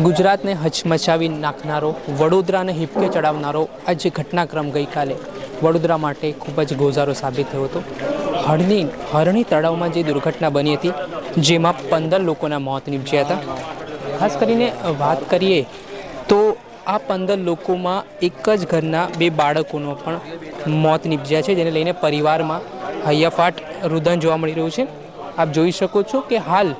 ગુજરાતને હચમચાવી નાખનારો, વડોદરાને હિપકે ચડાવનારો આ જે ઘટનાક્રમ ગઈકાલે વડોદરા માટે ખૂબ જ ગોઝારો સાબિત થયો હતો. હળની, હરણી તળાવમાં જે દુર્ઘટના બની હતી, જેમાં પંદર લોકોના મોત નીપજ્યા હતા. ખાસ કરીને વાત કરીએ તો આ પંદર લોકોમાં એક જ ઘરના બે બાળકોનો પણ મોત નીપજ્યા છે, જેને લઈને પરિવારમાં હૈયાફાટ રુદન જોવા મળી રહ્યું છે. આપ જોઈ શકો છો કે હાલ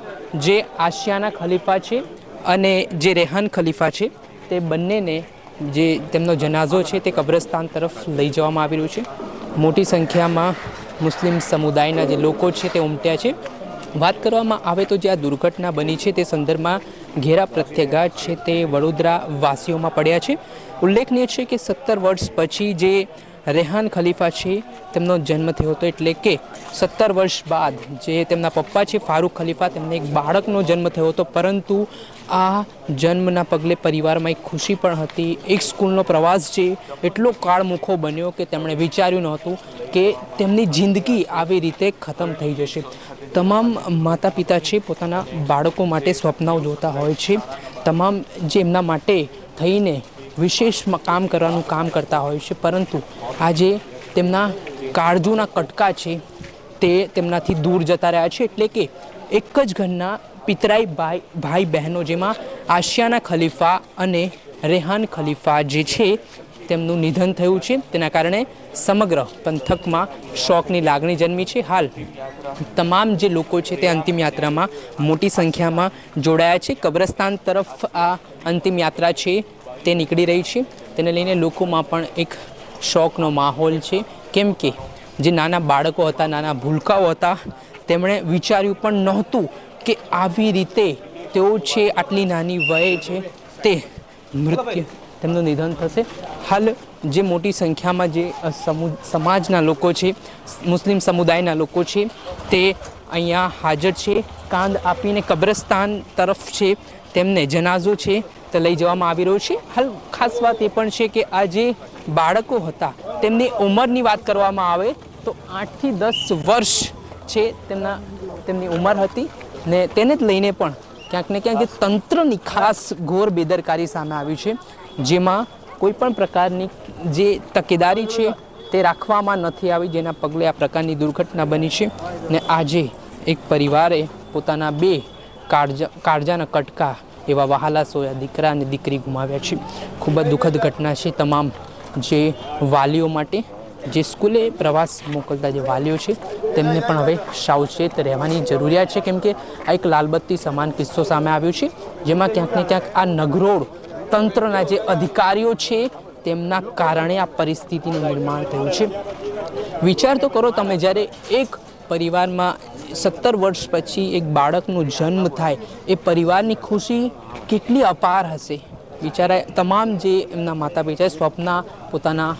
જે આશિયાના ખલીફા છે અને જે રેહાન ખલીફા છે, તે બંનેને જે તેમનો જનાઝો છે, તે કબ્રસ્તાન તરફ લઈ જવામાં આવી રહ્યો છે. મોટી સંખ્યામાં મુસ્લિમ સમુદાયના જે લોકો છે, તે ઉમટ્યા છે. વાત કરવામાં આવે તો જે આ દુર્ઘટના બની છે, તે સંદર્ભમાં ઘેરા પ્રત્યાઘાત છે, તે વડોદરા વાસીઓમાં પડ્યા છે. ઉલ્લેખનીય છે કે સત્તર વર્ષ પછી જે રેહાન ખલીફા છે, તેમનો જન્મ થયો હતો એટલે કે સત્તર વર્ષ બાદ જે તેમના પપ્પા છે, ફારૂક ખલીફા, તેમને એક બાળકનો જન્મ થયો હતો. પરંતુ આ જન્મના પગલે પરિવારમાં એક ખુશી પણ હતી. એક સ્કૂલનો પ્રવાસ છે. એટલો કાળમુખો બન્યો કે તેમણે વિચાર્યું નહોતું કે તેમની જિંદગી આવી રીતે ખતમ થઈ જશે. તમામ માતા પિતા છે, પોતાના બાળકો માટે સ્વપ્નાઓ જોતા હોય છે. તમામ જે એમના માટે થઈને વિશેષ કામ કરવાનું કામ કરતા હોય છે. પરંતુ આજે તેમના કાળજુના કટકા છે તે તેમનાથી દૂર જતા રહ્યા છે. એટલે કે એક જ ઘરના પિતરાઈ ભાઈ ભાઈ બહેનો જેમાં આશિયાના ખલીફા અને રેહાન ખલીફા જે છે તેમનું નિધન થયું છે. તેના કારણે સમગ્ર પંથકમાં શોકની લાગણી જન્મી છે. હાલ તમામ જે લોકો છે તે અંતિમ યાત્રામાં મોટી સંખ્યામાં જોડાયા છે. કબ્રસ્તાન તરફ આ અંતિમ યાત્રા છે તે નીકળી રહી છે. તેને લઈને લોકોમાં પણ એક શોકનો માહોલ છે. કેમ કે જે નાના બાળકો હતા, નાના ભૂલકાઓ હતા, તેમણે વિચાર્યું પણ નહોતું કે આવી રીતે તેઓ છે, આટલી નાની વયે છે, તે મૃત્યુ. તેમનું નિધન થશે. હાલ જે મોટી સંખ્યામાં જે સમુ- સમાજના લોકો છે, મુસ્લિમ સમુદાયના લોકો છે, તે અહીંયા હાજર છે. કાંદ આપીને કબ્રસ્તાન તરફ છે. તેમને જનાઝો છે. તે લઈ જવામાં આવી રહ્યો છે. હાલ ખાસ વાત એ પણ છે કે આ જે બાળકો હતા, તેમની ઉંમરની વાત કરવામાં આવે તો આઠથી દસ વર્ષ છે તેમના, તેમની ઉંમર હતી ને તેને જ લઈને પણ ક્યાંક ને ક્યાંક તંત્રની ખાસ ઘોર બેદરકારી સામે આવી છે. જેમાં કોઈ પણ પ્રકારની જે તકેદારી છે તે રાખવામાં નથી આવી, જેના પગલે આ પ્રકારની દુર્ઘટના બની છે. ને આજે એક પરિવારે પોતાના બે કાળજા, કાળજાના કટકા એવા વહાલા સોયા દીકરા અને દીકરી ગુમાવ્યા છે. ખૂબ જ દુઃખદ ઘટના છે તમામ જે વાલીઓ માટે, જે સ્કૂલે પ્રવાસ મોકલતા જે વાલીઓ છે, તેમને પણ હવે સાવચેત રહેવાની જરૂરિયાત છે. કેમ કે આ એક લાલબત્તી સમાન કિસ્સો સામે આવ્યો છે, જેમાં ક્યાંક ને ક્યાંક આ નગરોળ તંત્રના જે અધિકારીઓ છે, તેમના કારણે આ પરિસ્થિતિનું નિર્માણ થયું છે. વિચાર તો કરો તમે, જ્યારે એક પરિવારમાં સત્તર વર્ષ પછી એક બાળકનો જન્મ થાય, એ પરિવારની ખુશી કેટલી અપાર હશે? બિચારા તમામ જે એમના માતા પિતાએ સ્વપ્ન પોતાના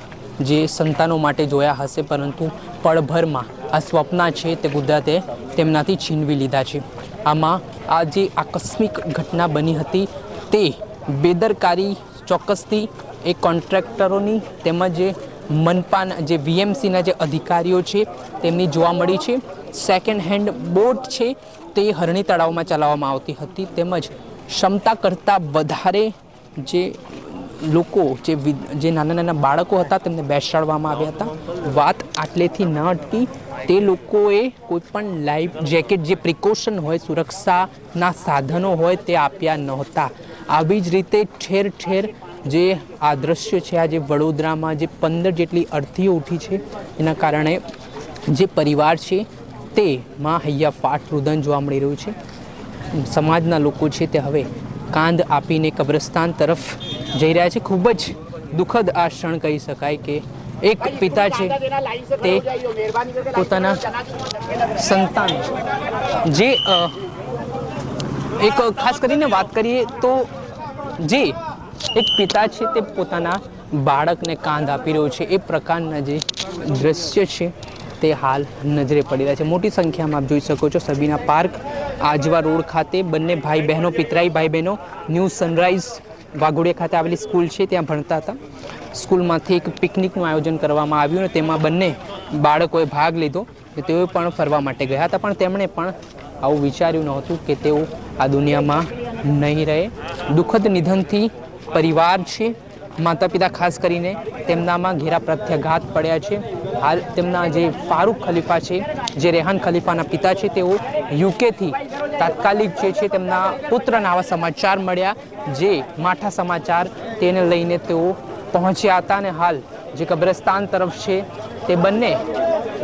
જે સંતાનો માટે જોયા હશે, પરંતુ પળભરમાં આ સ્વપ્ન છે તે કુદરતે તેમનાથી છીનવી લીધા છે. આમાં આ જે આકસ્મિક ઘટના બની હતી તે બેદરકારી ચોક્કસથી એ કોન્ટ્રાક્ટરોની તેમજ જે મનપાના જે વીએમસીના જે અધિકારીઓ છે, તેમની જોવા મળી છે. સેકન્ડ હેન્ડ બોટ છે, તે હરણી તળાવમાં ચલાવવામાં આવતી હતી. તેમજ ક્ષમતા કરતાં વધારે જે લોકો, જે જે નાના નાના બાળકો હતા, તેમને બેસાડવામાં આવ્યા હતા. વાત આટલેથી ન અટકી. તે લોકોએ કોઈ પણ લાઈફ જેકેટ જે પ્રિકોશન હોય, સુરક્ષાના સાધનો હોય, તે આપ્યા નહોતા. આવી જ રીતે ઠેર ઠેર જે આ દ્રશ્ય છે આજે વડોદરામાં જે પંદર જેટલી અડધીઓ ઉઠી છે, એના કારણે જે પરિવાર છે તેમાં હૈયા ફાટ રુદન જોવા મળી રહ્યું છે. સમાજના લોકો છે તે હવે કાંદ આપીને કબ્રસ્તાન તરફ જઈ રહ્યા છે. ખૂબ જ દુઃખદ આ ક્ષણ કહી શકાય કે એક પિતા છે તે પોતાના સંતાન જે એક ખાસ કરીને વાત કરીએ તો જે એક પિતા છે તે પોતાના બાળકને કાંધ આપી રહ્યો છે. એ પ્રકારના જે દ્રશ્ય છે તે હાલ નજરે પડી રહ્યા છે. મોટી સંખ્યામાં આપ જોઈ શકો છો સબીના પાર્ક, આજવા રોડ ખાતે બંને ભાઈ બહેનો, પિતરાઈ ભાઈ બહેનો, ન્યૂ સનરાઈઝ વાઘોડિયા ખાતે આવેલી સ્કૂલ છે, ત્યાં ભણતા હતા. સ્કૂલમાંથી એક પિકનિકનું આયોજન કરવામાં આવ્યું અને તેમાં બંને બાળકોએ ભાગ લીધો તેઓ પણ ફરવા માટે ગયા હતા. પણ તેમણે પણ આવું વિચાર્યું નહોતું કે તેઓ આ દુનિયામાં નહીં રહે. દુઃખદ નિધનથી પરિવાર છે માતા પિતા ખાસ કરીને તેમનામાં ઘેરા પ્રત્યાઘાત પડ્યા છે. હાલ તેમના જે ફારૂક ખલીફા છે, જે રેહાન ખલીફાના પિતા છે, તેઓ યુકેથી તાત્કાલિક જે છે તેમના પુત્રના આવા સમાચાર મળ્યા, જે માઠા સમાચાર તેને લઈને તેઓ પહોંચ્યા હતા અને હાલ જે કબ્રસ્તાન તરફ છે, તે બંને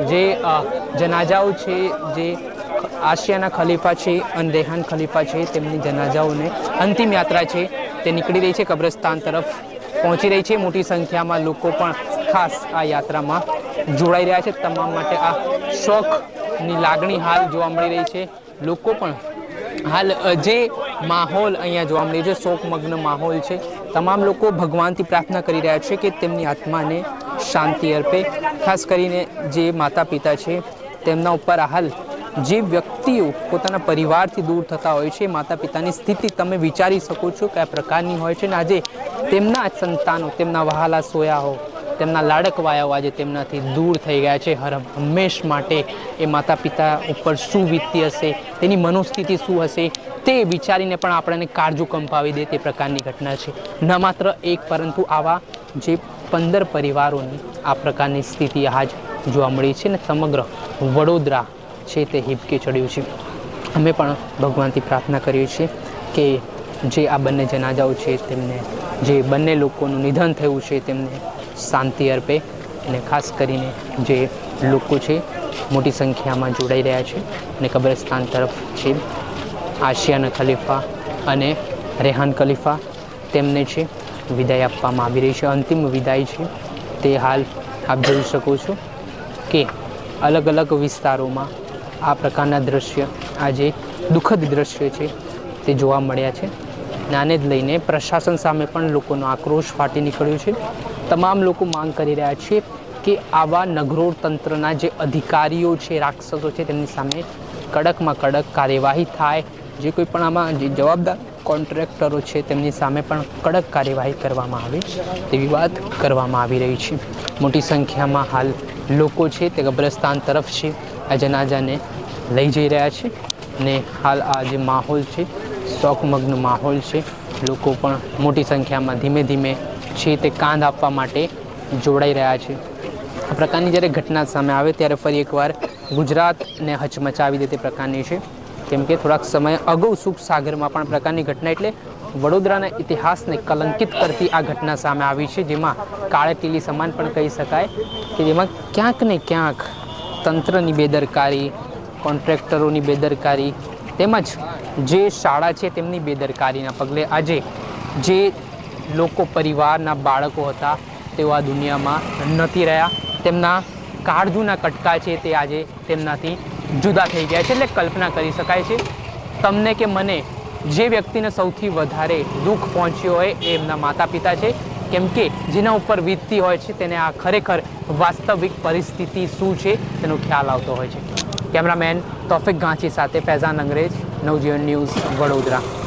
જે જનાજાઓ છે, જે આશિયાના ખલીફા છે અને રેહાન ખલીફા છે, તેમની જનાજાઓને અંતિમ યાત્રા છે, તે નીકળી રહી છે કબ્રસ્તાન તરફ. પહોંચી રહી છે. મોટી સંખ્યામાં લોકો પણ ખાસ આ યાત્રામાં જોડાઈ રહ્યા છે. તમામ માટે આ શોખની લાગણી હાલ જોવા મળી રહી છે. લોકો પણ હાલ જે માહોલ અહીંયા જોવા મળી છે, શોકમગ્ન માહોલ છે, તમામ લોકો ભગવાનથી પ્રાર્થના કરી રહ્યા છે કે તેમની આત્માને શાંતિ અર્પે. ખાસ કરીને જે માતા પિતા છે, તેમના ઉપર હાલ જે વ્યક્તિઓ પોતાના પરિવારથી દૂર થતા હોય છે માતા પિતાની સ્થિતિ તમે વિચારી શકો છો કયા પ્રકારની હોય છે. ને આજે તેમના જ સંતાનો, તેમના વહાલા સોયા હો, તેમના લાડકવાયાઓ આજે તેમનાથી દૂર થઈ ગયા છે. હર હંમેશ માટે એ માતા પિતા ઉપર શું વીતતી હશે, તેની મનોસ્થિતિ શું હશે, તે વિચારીને પણ આપણને કાળજું કંપાવી દે તે પ્રકારની ઘટના છે. ન માત્ર એક, પરંતુ આવા જે પંદર પરિવારોની આ પ્રકારની સ્થિતિ આજ જોવા મળી છે ને સમગ્ર વડોદરા છે તે હિબકે ચડ્યું છે. અમે પણ ભગવાનથી પ્રાર્થના કરીએ છીએ કે જે આ બંને જનાજાઓ છે તેમને, જે બંને લોકોનું નિધન થયું છે તેમને શાંતિ અર્પે અને ખાસ કરીને જે લોકો છે મોટી સંખ્યામાં જોડાઈ રહ્યા છે અને કબ્રસ્તાન તરફ છે. આશિયાના ખલીફા અને રેહાન ખલીફા તેમને છે વિદાય આપવામાં આવી રહી છે. અંતિમ વિદાય છે તે હાલ આપ જોઈ શકો છો કે અલગ અલગ વિસ્તારોમાં આ પ્રકારના દ્રશ્ય આજે દુઃખદ દ્રશ્ય છે તે જોવા મળ્યા છે. અને આને જ લઈને પ્રશાસન સામે પણ લોકોનો આક્રોશ ફાટી નીકળ્યો છે. તમામ લોકો માંગ કરી રહ્યા છે કે આવા નગરોળ તંત્રના જે અધિકારીઓ છે, રાક્ષસો છે, તેમની સામે કડકમાં કડક કાર્યવાહી થાય. જે કોઈ પણ આમાં જે જવાબદાર કોન્ટ્રાક્ટરો છે, તેમની સામે પણ કડક કાર્યવાહી કરવામાં આવે તેવી વાત કરવામાં આવી રહી છે. મોટી સંખ્યામાં હાલ લોકો છે તે કબ્રસ્તાન તરફ છે. આ જનાજાને લઈ જઈ રહ્યા છે ને હાલ આ જે માહોલ છે શોકમગ્ન માહોલ છે. લોકો પણ મોટી સંખ્યામાં ધીમે ધીમે છે તે કાંધ આપવા માટે જોડાઈ રહ્યા છે. આ પ્રકારની જ્યારે ઘટના સામે આવે ત્યારે ફરી એકવાર ગુજરાતને હચમચાવી દે તે પ્રકારની છે. કેમ કે થોડાક સમય અગાઉ સુખ સાગરમાં પણ પ્રકારની ઘટના એટલે વડોદરાના ઇતિહાસને કલંકિત કરતી આ ઘટના સામે આવી છે, જેમાં કાળે ટીલી સમાન પણ કહી શકાય કે જેમાં ક્યાંક ને ક્યાંક તંત્રની બેદરકારી, કોન્ટ્રાક્ટરોની બેદરકારી તેમજ જે શાળા છે તેમની બેદરકારીના પગલે આજે જે લોકો પરિવારના બાળકો હતા, તેઓ આ દુનિયામાં નથી રહ્યા. તેમના કાળજુના કટકા છે તે આજે તેમનાથી જુદા થઈ ગયા છે એટલે કલ્પના કરી શકાય છે, તમને કે મને જે વ્યક્તિને સૌથી વધારે દુઃખ પહોંચ્યું હોય એ એમના માતા પિતા છે, કેમ કે જેના ઉપર વીતતી હોય છે તેને આ ખરેખર વાસ્તવિક પરિસ્થિતિ શું છે તેનો ખ્યાલ આવતો હોય છે. કેમેરામેન તોફિક ગાંચી સાથે ફૈઝાન અંગ્રેજ નવજીવન ન્યૂઝ વડોદરા.